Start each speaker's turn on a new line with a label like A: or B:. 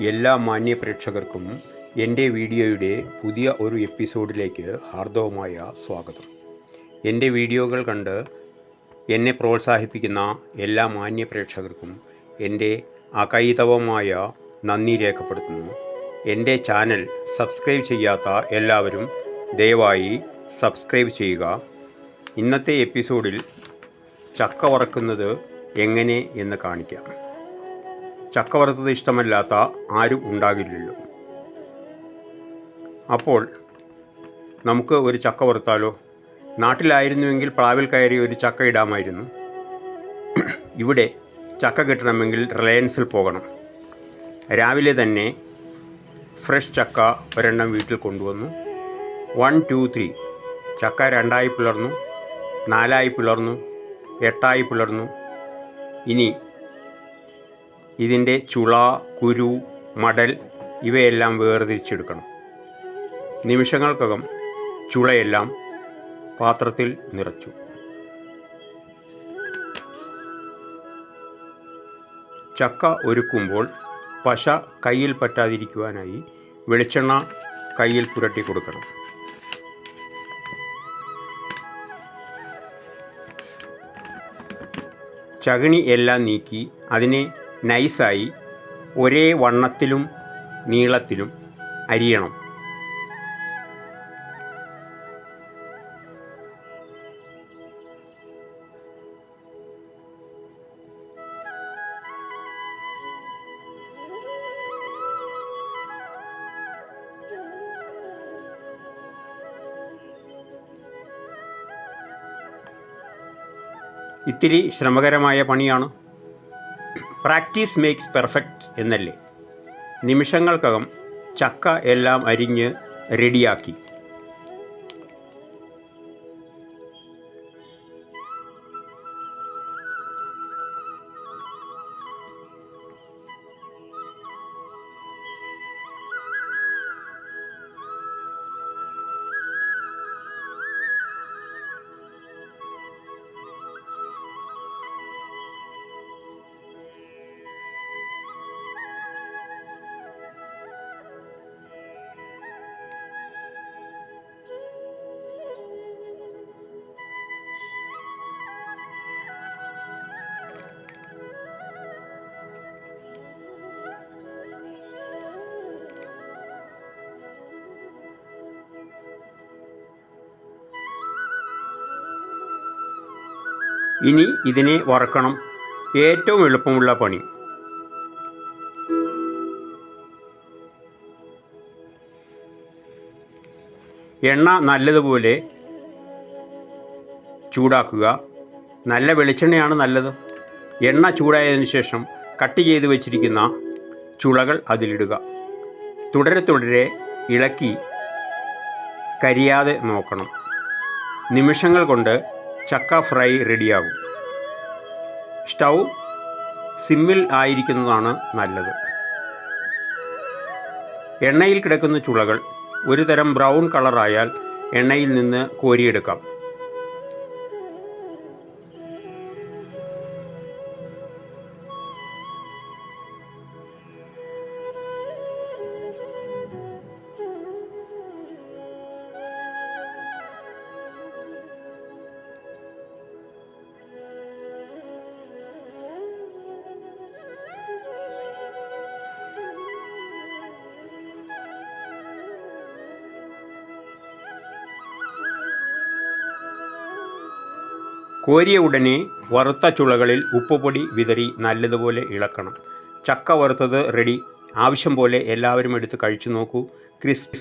A: എല്ലാ മാന്യ പ്രേക്ഷകർക്കും എന്റെ വീഡിയോയുടെ പുതിയ ഒരു എപ്പിസോഡിലേക്ക് ഹാർദവമായ സ്വാഗതം. എന്റെ വീഡിയോകൾ കണ്ട് എന്നെ പ്രോത്സാഹിപ്പിക്കുന്ന എല്ലാ മാന്യ പ്രേക്ഷകർക്കും എന്റെ അകൈതവമായ നന്ദി രേഖപ്പെടുത്തുന്നു. എന്റെ ചാനൽ സബ്സ്ക്രൈബ് ചെയ്യാത്ത എല്ലാവരും ദയവായി സബ്സ്ക്രൈബ് ചെയ്യുക. ഇന്നത്തെ എപ്പിസോഡിൽ ചക്ക വറക്കുന്നത് എങ്ങനെ എന്ന് കാണിക്കാം. ചക്ക ഇഷ്ടമല്ലാത്ത ആരും ഉണ്ടാകില്ലല്ലോ. അപ്പോൾ നമുക്ക് ഒരു ചക്ക വറുത്താലോ നാട്ടിലായിരുന്നുവെങ്കിൽ പ്ലാവിൽ കയറി ഒരു ചക്ക ഇടാമായിരുന്നു. ഇവിടെ ചക്ക കിട്ടണമെങ്കിൽ റിലയൻസിൽ പോകണം. രാവിലെ തന്നെ ഫ്രഷ് ചക്ക ഒരെണ്ണം വീട്ടിൽ കൊണ്ടുവന്നു. One two three. ചക്ക രണ്ടായി പിളർന്നു നാലായി പിളർന്നു എട്ടായി പിളർന്നു. ഇനി ഇതിന്റെ ചുള കുരു മടൽ ഇവയെല്ലാം വേർതിരിച്ചെടുക്കണം. നിമിഷങ്ങൾക്കകം ചുളയെല്ലാം പാത്രത്തിൽ നിറച്ചു. ചക്ക ഒരുക്കുമ്പോൾ പശ കയ്യിൽ പറ്റാതിരിക്കുവാനായി വെളിച്ചെണ്ണ കയ്യിൽ പുരട്ടി കൊടുക്കണം. ചകിണി എല്ലാം നീക്കി അതിനെ നൈസായി ഒരേ വണ്ണത്തിലും നീളത്തിലും അരിയണം. ഇത്തിരി ശ്രമകരമായ പണിയാണ് പ്രാക്ടീസ് മേക്സ് പെർഫെക്റ്റ് എന്നല്ലേ? നിമിഷങ്ങൾക്കകം ചക്ക എല്ലാം അരിഞ്ഞ് റെഡിയാക്കി. ഇനി ഇതിനെ വറക്കണം. ഏറ്റവും എളുപ്പമുള്ള പണി. എണ്ണ നല്ലതുപോലെ ചൂടാക്കുക. നല്ല വെളിച്ചെണ്ണയാണ് നല്ലത്. എണ്ണ ചൂടായതിനു ശേഷം കട്ട് ചെയ്ത് വെച്ചിരിക്കുന്ന ചുളകൾ അതിലിടുക. തുടരെ തുടരെ ഇളക്കി കരിയാതെ നോക്കണം. നിമിഷങ്ങൾ കൊണ്ട് ചക്ക ഫ്രൈ റെഡിയാകും. സ്റ്റൗ സിമ്മിൽ ആയിരിക്കുന്നതാണ് നല്ലത്. എണ്ണയിൽ കിടക്കുന്ന ചുളകൾ ഒരു തരം ബ്രൗൺ കളറായാൽ എണ്ണയിൽ നിന്ന് കോരിയെടുക്കാം. കോരിയ ഉടനെ വറുത്ത ചുളകളിൽ ഉപ്പുപൊടി വിതറി നല്ലതുപോലെ ഇളക്കണം. ചക്ക വറുത്തത് റെഡി ആവശ്യം പോലെ എല്ലാവരും എടുത്ത് കഴിച്ചു നോക്കൂ. ക്രിസ്പി